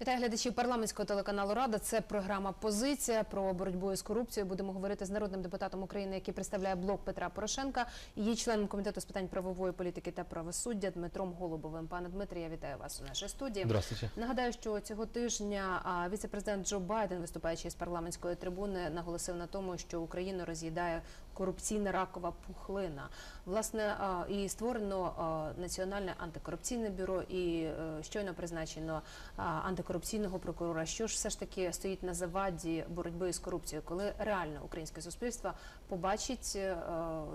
Вітаю глядачів парламентського телеканалу Рада. Це програма Позиція про боротьбу із корупцією. Будемо говорити з народним депутатом України, який представляє блок Петра Порошенка, і є членом комітету з питань правової політики та правосуддя Дмитром Голубовим. Пане Дмитрі, я вітаю вас у нашій студії. Здравствуйте. Нагадаю, що цього тижня віце-президент Джо Байден, виступаючи з парламентської трибуни, наголосив на тому, що Україну роз'їдає корупційна ракова пухлина. Власне, а, і створено а, національне антикорупційне бюро, і е, щойно призначено а, антикорупційного прокурора. Що ж все ж таки стоїть на заваді боротьби з корупцією, коли реально українське суспільство побачить, е,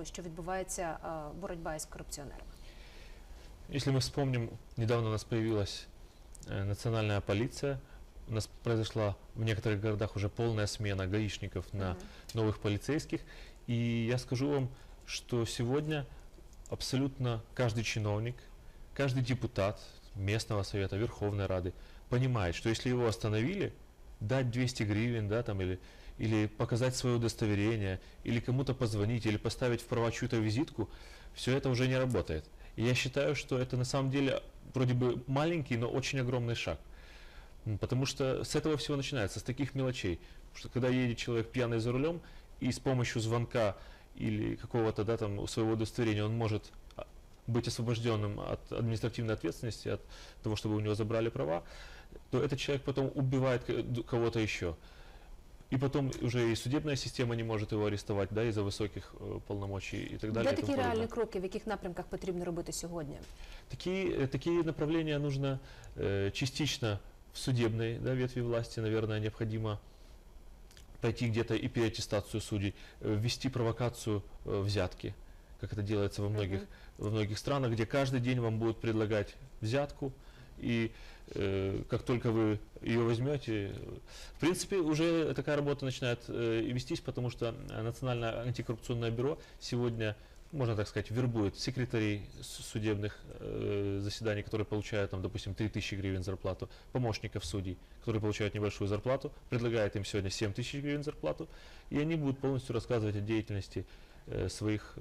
що відбувається е, боротьба із корупціонерами? Если мы вспомним, недавно у нас появилась э, национальная полиция. У нас произошла в некоторых городах уже полная смена гаишников на новых полицейских. И я скажу вам, что сегодня абсолютно каждый чиновник, каждый депутат местного совета, Верховной Рады понимает, что если его остановили, дать 200 гривен, да, там, или, или показать свое удостоверение, или кому-то позвонить, или поставить в права чью-то визитку, все это уже не работает. И я считаю, что это на самом деле вроде бы маленький, но очень огромный шаг. Потому что с этого всего начинается, с таких мелочей. Что когда едет человек пьяный за рулем, и с помощью звонка или какого-то да, там, своего удостоверения он может а, быть освобожденным от административной ответственности, от того, чтобы у него забрали права, то этот человек потом убивает ко- д- кого-то еще. И потом уже и судебная система не может его арестовать, да, из-за высоких э, полномочий и так далее. Де и тому такі подобное. реальні кроки, в яких напрямках потрібно робити сьогодні? Такие, э, такие направления нужно э, частично в судебной да, ветви власти, наверное, необходимо пойти где-то и переаттестацию судей, э, ввести провокацию э, взятки, как это делается во многих, во многих странах, где каждый день вам будут предлагать взятку, и э, как только вы ее возьмете, в принципе, уже такая работа начинает э, вестись, потому что Национальное антикоррупционное бюро сегодня, можно так сказать, вербует секретарей с- судебных э, заседаний, которые получают, там, допустим, 3000 гривен зарплату, помощников судей, которые получают небольшую зарплату, предлагает им сегодня 7000 гривен зарплату, и они будут полностью рассказывать о деятельности э, своих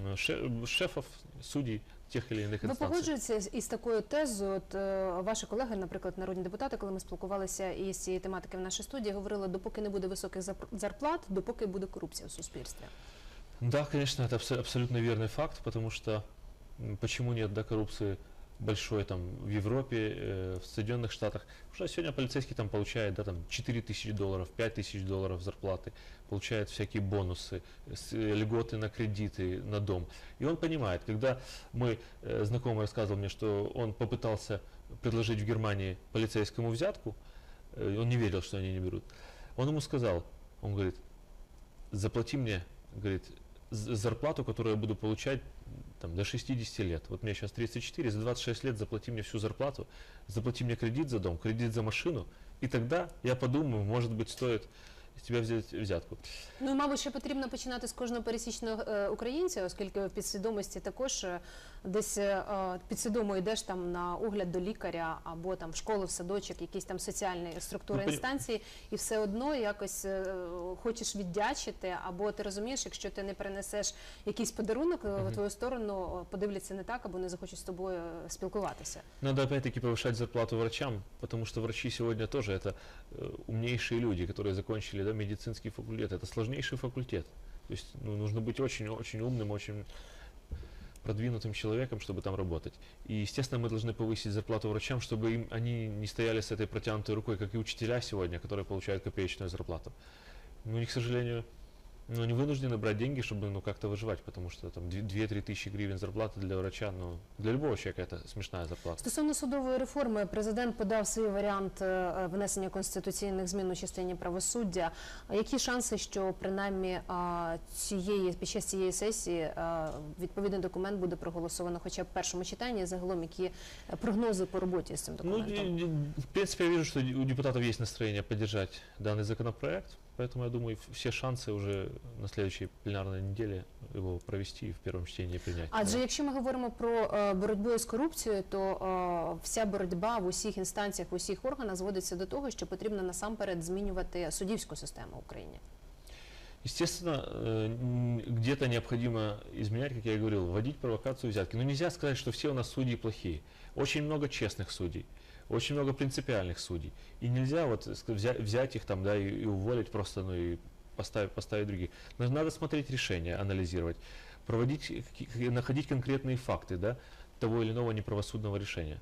м, ше- шефов, судей тех или иных Ви инстанций. погоджуєтеся з- із такою тезою? От е, ваші колеги, наприклад, народні депутати, коли ми спілкувалися із цієї тематики в нашій студії, говорили, допоки не буде високих зап- зарплат, допоки буде корупція у суспільстві. Да, конечно, это абсо- абсолютно верный факт, потому что почему нет да, коррупции большой там в Европе, э, в Соединенных Штатах. Потому что сегодня полицейский там получает да, там 4 тысячи долларов, 5 тысяч долларов зарплаты, получает всякие бонусы, с- э, льготы на кредиты, на дом. И он понимает, когда мой э, знакомый рассказывал мне, что он попытался предложить в Германии полицейскому взятку, э, он не верил, что они не берут. Он ему сказал, он говорит, заплати мне, говорит, зарплату, которую я буду получать там, до 60 лет. Вот мне сейчас 34, за 26 лет заплати мне всю зарплату, заплати мне кредит за дом, кредит за машину, и тогда я подумаю, может быть, стоит с тебя взять взятку. Ну мабуть, ще потрібно починати з кожного пересічного е, українця, оскільки в підсвідомості також е, десь е, е, підсвідомо йдеш там на огляд до лікаря або там в школу, в садочок, якісь там соціальні структури Ну, поні- інстанції, і все одно якось е, хочеш віддячити, або ти розумієш, якщо ти не принесеш якийсь подарунок е, в твою сторону, е, подивляться не так або не захочуть з тобою е, спілкуватися. Надо опять-таки повышать зарплату врачам, потому что врачи сегодня тоже это э, умнейшие люди, которые закончили да, медицинский факультет. Это сложнейший факультет. То есть ну, нужно быть очень-очень умным, очень продвинутым человеком, чтобы там работать. И, естественно, мы должны повысить зарплату врачам, чтобы им, они не стояли с этой протянутой рукой, как и учителя сегодня, которые получают копеечную зарплату. Ну, они, к сожалению, ну, они вынуждены брать деньги, чтобы ну, как-то выживать, потому что там 2-3 тысячи гривен зарплаты для врача, ну, для любого человека это смешная зарплата. Стосовно судової реформи, президент подав свій варіант е, внесення конституційних змін у частині правосуддя. А Які шанси, що принаймні а, цієї під час цієї сесії а, відповідний документ буде проголосовано, хоча б в першому читанні, загалом які е, прогнози по роботі з цим Ну, документом? д- д- в принципе, я вижу, что у депутатов есть настроение поддержать данный законопроект, поэтому я думаю, в- все шансы уже на следующей пленарной неделе его провести и в первом чтении принять. Адже якщо ми говоримо про е, боротьбу з корупцією, то е, вся боротьба в усіх інстанціях, в усіх органах зводиться до того, що потрібно насамперед змінювати суддівську систему в Україні. Естественно, э, м, где-то необходимо изменять, как я и говорил, вводить провокацию взятки. Но нельзя сказать, что все у нас судьи плохие. Очень много честных судей. Очень много принципиальных судей. И нельзя вот взять их там, да, и, и уволить просто, ну и поставить, поставить других. Но надо смотреть решения, анализировать, проводить, находить конкретные факты, да, того или иного неправосудного решения.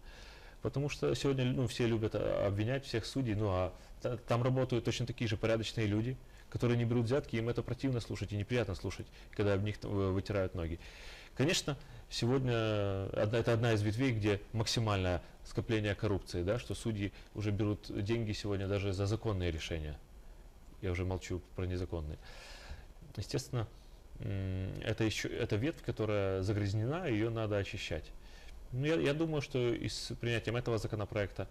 Потому что сегодня ну, все любят а, обвинять всех судей, ну а та- там работают точно такие же порядочные люди, которые не берут взятки, им это противно слушать и неприятно слушать, когда об них э, вытирают ноги. Конечно, сегодня это одна из ветвей, где максимальное скопление коррупции, да, что судьи уже берут деньги сегодня даже за законные решения. Я уже молчу про незаконные. Естественно, это еще это ветвь, которая загрязнена, ее надо очищать. Ну, я, я думаю, что и с принятием этого законопроекта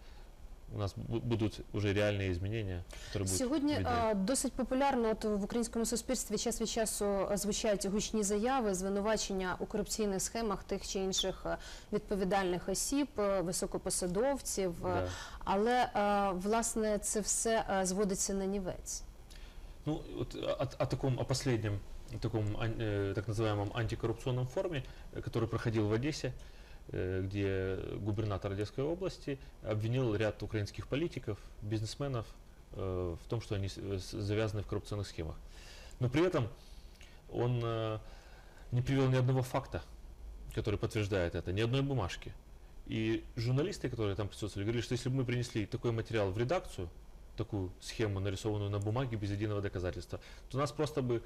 у нас бу- будут уже реальные изменения, которые будут Сьогодні введены. а, досить популярно от в українському суспільстві час від часу а, звучать гучні заяви, звинувачення у корупційних схемах тих чи інших а, відповідальних осіб, а, високопосадовців. а, Да. Але а, власне це все а, зводиться на нівець. Ну, вот о, о таком, о последнем таком ан- э, так называемом антикоррупционном форуме, э, который проходил в Одессе, э, Где губернатор Одесской области обвинил ряд украинских политиков, бизнесменов э, в том, что они э, завязаны в коррупционных схемах. Но при этом он э, не привел ни одного факта, который подтверждает это, ни одной бумажки. И журналисты, которые там присутствовали, говорили, что если бы мы принесли такой материал в редакцию, такую схему, нарисованную на бумаге без единого доказательства, то нас просто бы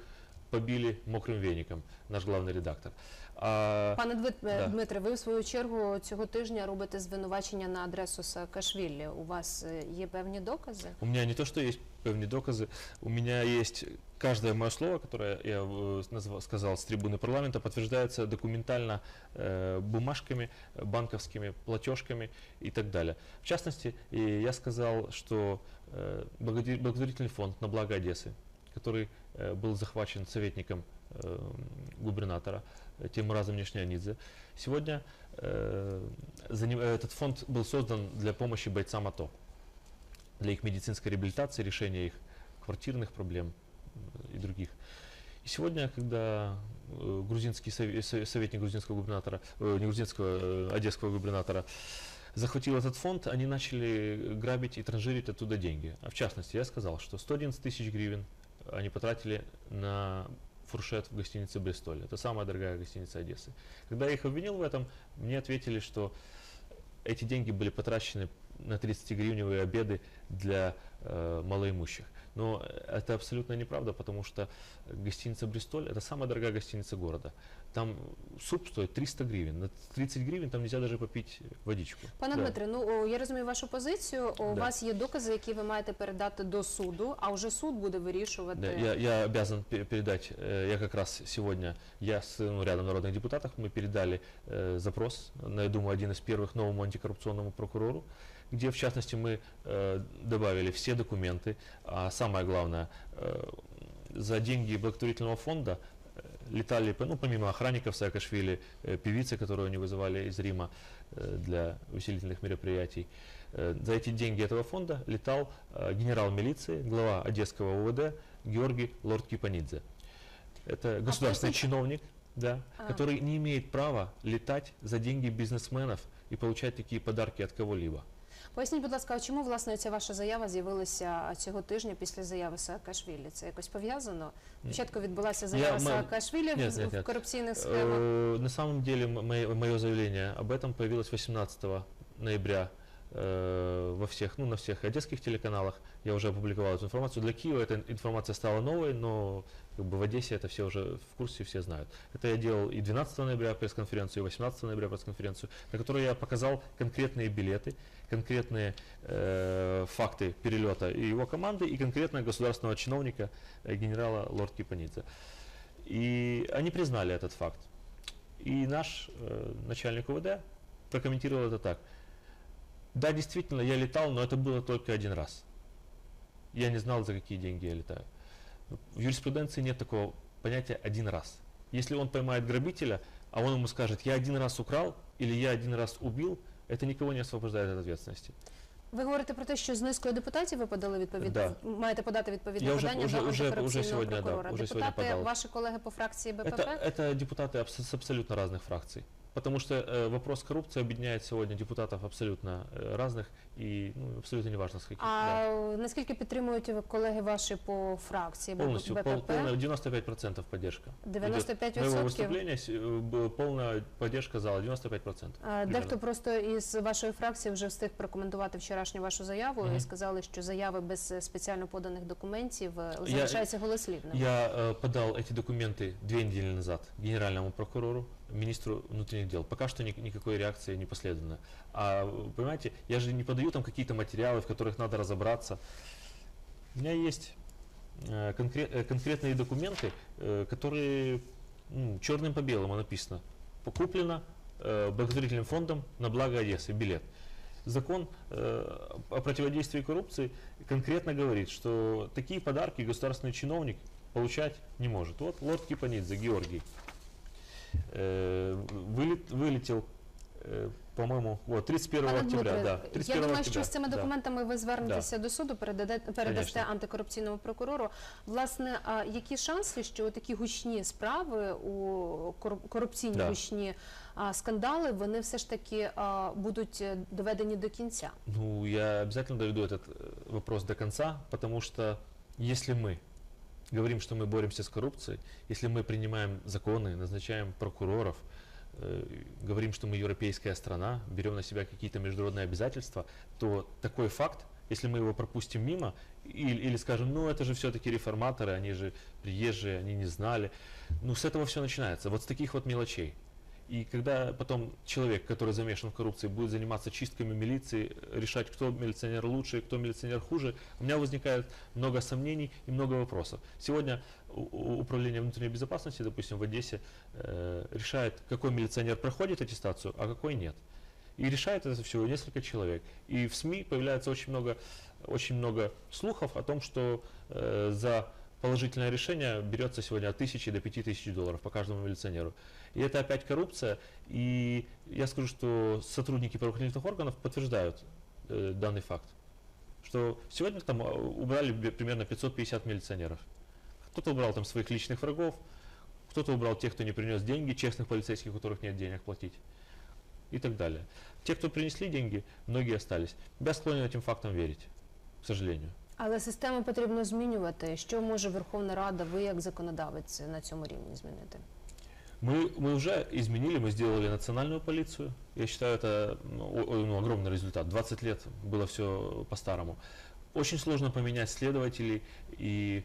побили мокрым веником, наш главный редактор. А, Пане Двит- е, Да. Дмитре, ви в свою чергу цього тижня робите звинувачення на адресу Саакашвілі. У вас е, є певні докази? у меня не то, что есть певные доказы, у меня есть каждое мое слово, которое я э, назва- сказал с трибуны парламента, подтверждается документально э, бумажками, э, банковскими платежками и так далее. В частности, и я сказал, что э, благоде- благотворительный фонд на благо Одессы, который э, был захвачен советником э, губернатора э, Тимуразом Нишнянидзе, сегодня э, этот фонд был создан для помощи бойцам АТО для их медицинской реабилитации, решения их квартирных проблем э, и других. И сегодня, когда э, грузинский сове- со- советник грузинского губернатора, э, не грузинского, э, одесского губернатора, захватил этот фонд, они начали грабить и транжирить оттуда деньги. А в частности, я сказал, что 111 тысяч гривен они потратили на фуршет в гостинице Бристоль. Это самая дорогая гостиница Одессы. Когда я их обвинил в этом, мне ответили, что эти деньги были потрачены на 30-гривневые обеды для э, малоимущих. Но это абсолютно неправда, потому что гостиница Бристоль это самая дорогая гостиница города. Там суп стоит 300 гривен. На 30 гривен там нельзя даже попить водичку. Пане Да. Дмитре, ну о, я розумію вашу позицію. У Да. вас є докази, які ви маєте передати до суду, а вже суд буде вирішувати. Да, я, я обязан пе- передать, э, я как раз сегодня, я с ну, рядом народных депутатов, мы передали э, запрос, на, я думаю, один из первых новому антикоррупционному прокурору, где, в частности, мы э, добавили все документы, а самое главное, э, за деньги благотворительного фонда э, Летали, ну, помимо охранников Саакашвили, э, певицы, которую они вызывали из Рима э, для усилительных мероприятий, Э, За эти деньги этого фонда летал генерал милиции, глава Одесского УВД Георгий Лорд Кипанидзе. Это государственный поясните- чиновник, да, А. который не имеет права летать за деньги бизнесменов и получать такие подарки от кого-либо. Поясніть, будь ласка, а чому власне ця ваша заява з'явилася цього тижня після заяви Саакашвілі? Це якось пов'язано? Спочатку відбулася заява ма- Саакашвілі в- Нет, нет, в нет. корупційних схемах. Э, На самом деле мое, заявление об этом появилось 18 ноября э, во всех, ну, на всех одесских телеканалах. Я уже опубликовал эту информацию. Для Киева эта информация стала новой, но как бы в Одессе это все уже в курсе, все знают. Это я делал и 12 ноября пресс-конференцию, и 18 ноября пресс-конференцию, на которой я показал конкретные билеты, конкретные э, факты перелета и его команды, и конкретно государственного чиновника э, генерала Лорд Кипанидзе. И они признали этот факт. И наш э, начальник УВД прокомментировал это так. Да, действительно, я летал, но это было только один раз. Я не знал, за какие деньги я летаю. В юриспруденции нет такого понятия один раз. Если он поймает грабителя, а он ему скажет, я один раз украл или я один раз убил, это никого не освобождает от ответственности. Ви говорите про те, що з низкою депутатів ви подали відповідне, маєте подати відповідне Я вже- подання вже- до вже- антикорупційного вже сьогодні, да, прокурора. вже сьогодні Депутати, подав. ваші колеги по фракції БПП? Это, это депутаты абс- с абсолютно разных фракций. потому что э, вопрос коррупции объединяет сегодня депутатов абсолютно э, разных и ну, абсолютно неважно с каких. А да. наскільки підтримують ви колеги ваші по фракції Б- Полностью, пол- БПП? полная- 95% поддержка. Идет. 95%? Моего выступления с- э, б- полная поддержка зала, 95%. Е, Дехто примерно. просто із вашої фракції вже встиг прокоментувати вчорашню вашу заяву і Мгм. сказали, що заяви без е, спеціально поданих документів е, залишаються голослівними. Я э, подал эти документы две недели назад генеральному прокурору, Министру внутренних дел. Пока что ни- никакой реакции не последовано. А понимаете, я же не подаю там какие-то материалы, в которых надо разобраться. У меня есть э, конкре- э, конкретные документы, э, которые ну, черным по белому написано. Покуплено э, благотворительным фондом на благо Одессы билет. Закон э, о противодействии коррупции конкретно говорит, что такие подарки государственный чиновник получать не может. Вот лорд Кипанидзе, Георгий, э, вылет- вылетел, э, по-моему, вот, 31 Пане октября. Дмитре, да, я 31 думаю, октября, що з цими да. документами ви звернетеся до суду, передаде, передасте Конечно. антикорупційному прокурору. Власне, а які шанси, що такі гучні справи у кору- корупційні Да. гучні а, скандали, вони все ж таки а, будуть е, доведені до кінця? Ну, я обязательно доведу этот э, вопрос до конца, потому что если мы Говорим, что мы боремся с коррупцией, если мы принимаем законы, назначаем прокуроров, э, говорим, что мы европейская страна, берем на себя какие-то международные обязательства, то такой факт, если мы его пропустим мимо, или, или скажем, ну это же все-таки реформаторы, они же приезжие, они не знали, ну с этого все начинается, вот с таких вот мелочей. И когда потом человек, который замешан в коррупции, будет заниматься чистками милиции, решать, кто милиционер лучше, кто милиционер хуже, у меня возникает много сомнений и много вопросов. Сегодня Управление внутренней безопасности, допустим, в Одессе, э, решает, какой милиционер проходит аттестацию, а какой нет. И решает это всего несколько человек. И в СМИ появляется очень много, очень много слухов о том, что э, за положительное решение берется сегодня от тысячи до пяти тысяч долларов по каждому милиционеру. И это опять коррупция. И я скажу, что сотрудники правоохранительных органов подтверждают э, данный факт. Что сегодня там э, убрали примерно 550 милиционеров. Кто-то убрал там своих личных врагов, кто-то убрал тех, кто не принес деньги, честных полицейских, у которых нет денег платить. И так далее. Те, кто принесли деньги, многие остались. Я склонен этим фактам верить, к сожалению. Але систему потрібно змінювати. Що може Верховна Рада, ви як законодавець на цьому рівні змінити? Мы, мы уже изменили, мы сделали национальную полицию. Я считаю, это ну, о- о- ну, огромный результат. 20 лет было все по-старому. Очень сложно поменять следователей и м,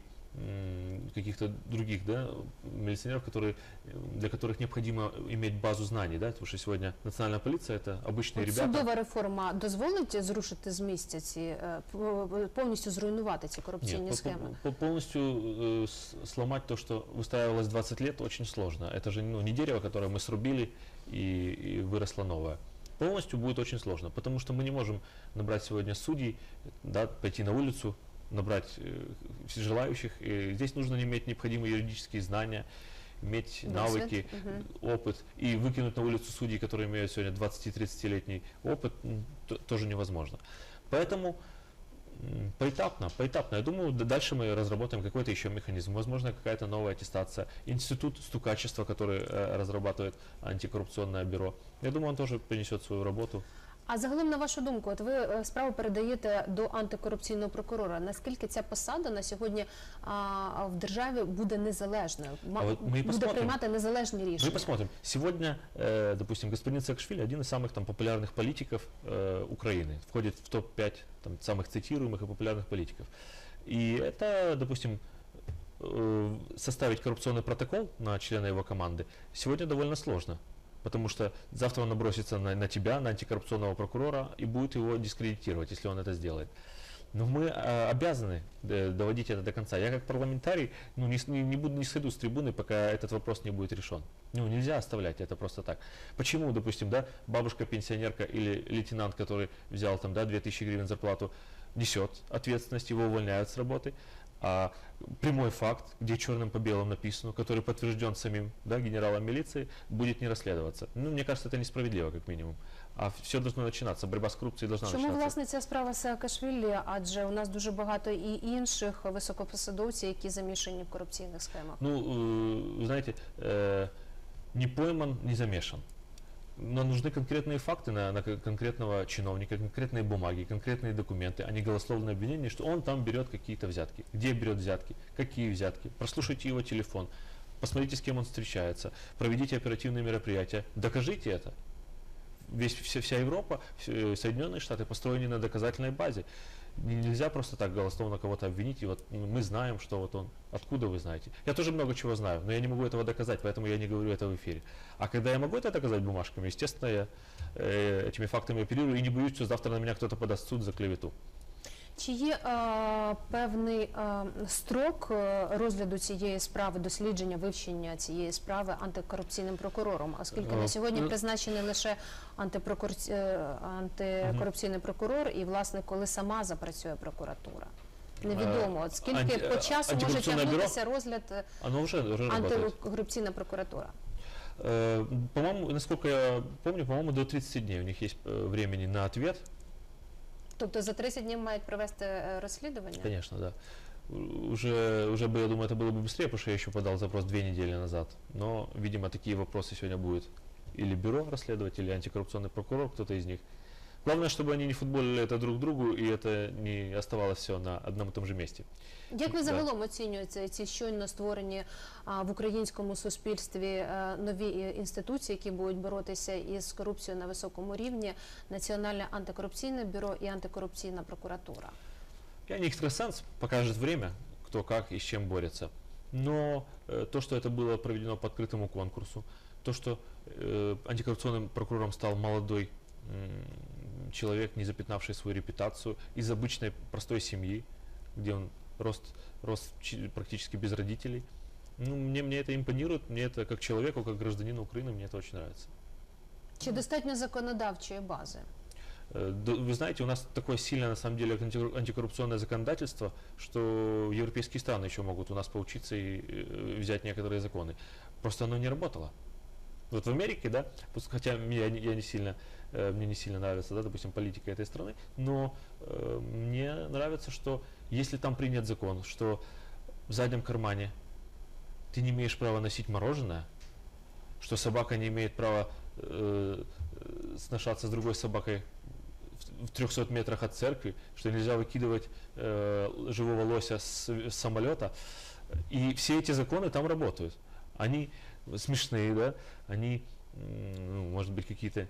каких-то других да, милиционеров, которые, э, для которых необходимо иметь базу знаний, да, потому что сегодня национальная полиция это обычные От ребята. судова реформа дозволить зрушити з місця ці е, п- повністю зруйнувати ці корупційні Нет, по- схеми? по- полностью э, с- сломать то, что выстраивалось 20 лет, очень сложно. Это же ну, не дерево, которое мы срубили и, и выросло новое. Полностью будет очень сложно, потому что мы не можем набрать сегодня судей, да, пойти на улицу, набрать э, желающих. И здесь нужно иметь необходимые юридические знания, иметь Досвід? навыки, Мгм. опыт. И выкинуть на улицу судей, которые имеют сегодня 20-30-летний опыт, тоже невозможно. Поэтому поэтапно, поэтапно. Я думаю, дальше мы разработаем какой-то еще механизм. Возможно, какая-то новая аттестация. Институт стукачества, который э, разрабатывает антикоррупционное бюро. Я думаю, он тоже принесет свою работу. А загалом, на вашу думку, от ви е, справу передаєте до антикорупційного прокурора. Наскільки ця посада на сьогодні а, в державі буде незалежною? Ма- А от ми буде посмотрим. приймати незалежні Мы рішення? посмотрим. Сегодня, э, допустим, господин Саакашвили один из самых там, популярных политиков э, Украины. Входит в топ-5 там, самых цитируемых и популярных политиков. И это, допустим, э, составить коррупционный протокол на члена его команды сегодня довольно сложно. Потому что завтра он набросится на, на тебя, на антикоррупционного прокурора, и будет его дискредитировать, если он это сделает. Но мы э, обязаны э, доводить это до конца. Я как парламентарий ну, не, не буду не сойду с трибуны, пока этот вопрос не будет решен. Ну, нельзя оставлять это просто так. Почему, допустим, да, бабушка-пенсионерка или лейтенант, который взял там, да, 2000 гривен зарплату, несет ответственность, его увольняют с работы, а прямой факт, где черным по белому написано, который подтвержден самим да, генералом милиции, будет не расследоваться. Ну, мне кажется, это несправедливо, как минимум. А все должно начинаться, борьба с коррупцией должна Чому начинаться. власне ця справа Саакашвілі? Адже у нас дуже багато і інших високопосадовців, які замішані в корупційних схемах. Ну, э, вы знаете, э, не пойман, не замешан. Нам нужны конкретные факты на, на кон- конкретного чиновника, конкретные бумаги, конкретные документы, а не голословное обвинение, что он там берет какие-то взятки. Где берет взятки? Какие взятки? Прослушайте его телефон, посмотрите, с кем он встречается, проведите оперативные мероприятия, докажите это. Весь, вся, вся Европа, все- Соединенные Штаты построены на доказательной базе. Н- Нельзя просто так голословно кого-то обвинить, и вот м, мы знаем, что вот он. Откуда вы знаете? Я тоже много чего знаю, но я не могу этого доказать, поэтому я не говорю это в эфире. А когда я могу это доказать бумажками, естественно, я э, этими фактами оперирую и не боюсь, что завтра на меня кто-то подаст в суд за клевету. Чи є е, певний е, строк е, розгляду цієї справи, дослідження, вивчення цієї справи антикорупційним прокурором? Оскільки на Е, сьогодні ну- призначений лише антипрокур- е, антикорупційний прокурор, і власне коли сама запрацює прокуратура? Невідомо, от скільки по часу може бюро? тягнутися розгляд работает. антикорупційна прокуратура. По-моему, насколько я помню, по-моему, до 30 дней у них есть времени на ответ. Тобто за 30 днів мають провести е, розслідування? Конечно, да. У- Уже, уже бы, я думаю, это было бы быстрее, потому что я еще подал запрос две недели назад. Но, видимо, такие вопросы сегодня будет или бюро расследовать, или антикоррупционный прокурор, кто-то из них. Главное, чтобы они не футболили это друг другу, и это не оставалось все на одном и том же месте. Як ви Да. загалом оцінюєте ці щойно створені а, в українському суспільстві е, нові е, інституції, які будуть боротися із корупцією на високому рівні, Національне антикорупційне бюро і антикорупційна прокуратура? Я не экстрасенс, покажет время, кто как и с чем борется. Но э, то, что это было проведено по открытому конкурсу, то, что э, антикоррупционным прокурором стал молодой м, человек, не запятнавший свою репутацию, из обычной простой семьи, где он рос, рос чи- практически без родителей. Ну, мне, мне это импонирует, мне это как человеку, как гражданину Украины, мне это очень нравится. Чи достатньо законодавчої бази? Э, да, Вы знаете, у нас такое сильное, на самом деле, антикор- антикоррупционное законодательство, что европейские страны еще могут у нас поучиться и э, взять некоторые законы. Просто оно не работало. Вот в Америке, да, хотя я, я не сильно, э, мне не сильно нравится, да, допустим, политика этой страны, но э, мне нравится, что если там принят закон, что в заднем кармане ты не имеешь права носить мороженое, что собака не имеет права э, э, сношаться с другой собакой в 300 метрах от церкви, что нельзя выкидывать э, живого лося с, с самолета. И все эти законы там работают. Они смешные, да, они, м, ну, может быть, какие-то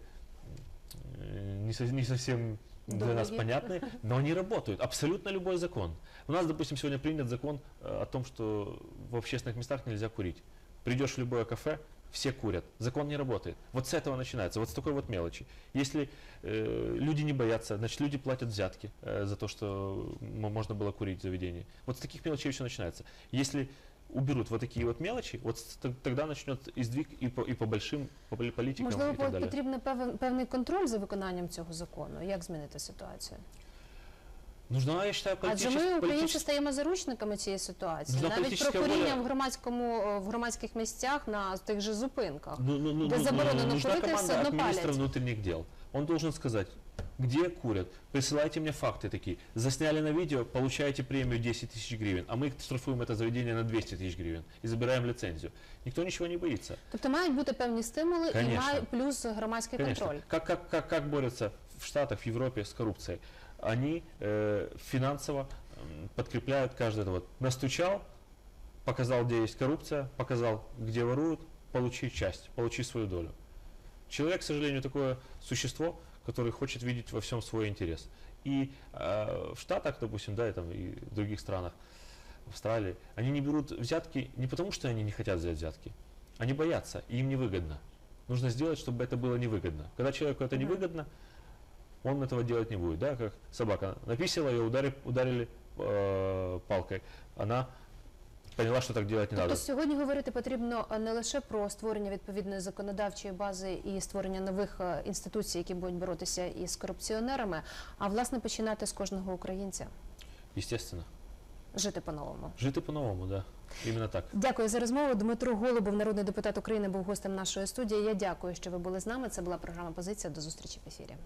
э, не, со- не совсем для нас Долгие. понятные, но они работают. Абсолютно любой закон. У нас, допустим, сегодня принят закон э, о том, что в общественных местах нельзя курить. Придешь в любое кафе, все курят. Закон не работает. Вот с этого начинается, вот с такой вот мелочи. Если э, люди не боятся, значит люди платят взятки э, за то, что м- можно было курить в заведении. Вот с таких мелочей все начинается. Если уберут вот такие вот мелочи, вот тогда начнет издвиг и по, и по большим по политикам Можливо, и так далее. потрібен певен, певний контроль за виконанням цього закону. Як змінити ситуацію? Нужна, я считаю, Адже ми, українці, политичес- стаємо заручниками цієї ситуації. Нужна Навіть політична прокурінням воля. в громадському в громадських місцях на тих же зупинках. Ну, ну, ну, Де ну, заборонено ну, нужна курить, и команда всё от одно министра палят. внутренних дел. Он должен сказать, где курят, присылайте мне факты такие. Засняли на видео, получаете премию 10 тысяч гривен, а мы штрафуем это заведение на 200 тысяч гривен и забираем лицензию. Никто ничего не боится. Тобто мають бути певні стимули і Конечно. має плюс громадський Конечно. контроль. Как, как, как, как борются в Штатах, в Европе с коррупцией? Они э, финансово м, подкрепляют каждый это вот. Настучал, показал, где есть коррупция, показал, где воруют, получи часть, получи свою долю. Человек, к сожалению, такое существо, который хочет видеть во всем свой интерес. И э, в Штатах, допустим, да, и, там, и в других странах, в Австралии, они не берут взятки не потому, что они не хотят взять взятки, они боятся, и им невыгодно. Нужно сделать, чтобы это было невыгодно. Когда человеку это невыгодно, он этого делать не будет. Да? Как собака написала, ее ударили, ударили э, палкой. Она поняла, что так делать не Тобто надо. сьогодні говорити потрібно не лише про створення відповідної законодавчої бази і створення нових е, інституцій, які будуть боротися із корупціонерами, а власне починати з кожного українця Естественно. жити по-новому. Жити по-новому, да. Именно так. Дякую за розмову. Дмитро Голубов, народний депутат України, був гостем нашої студії. Я дякую, що ви були з нами. Це була програма Позиція. До зустрічі в ефірі.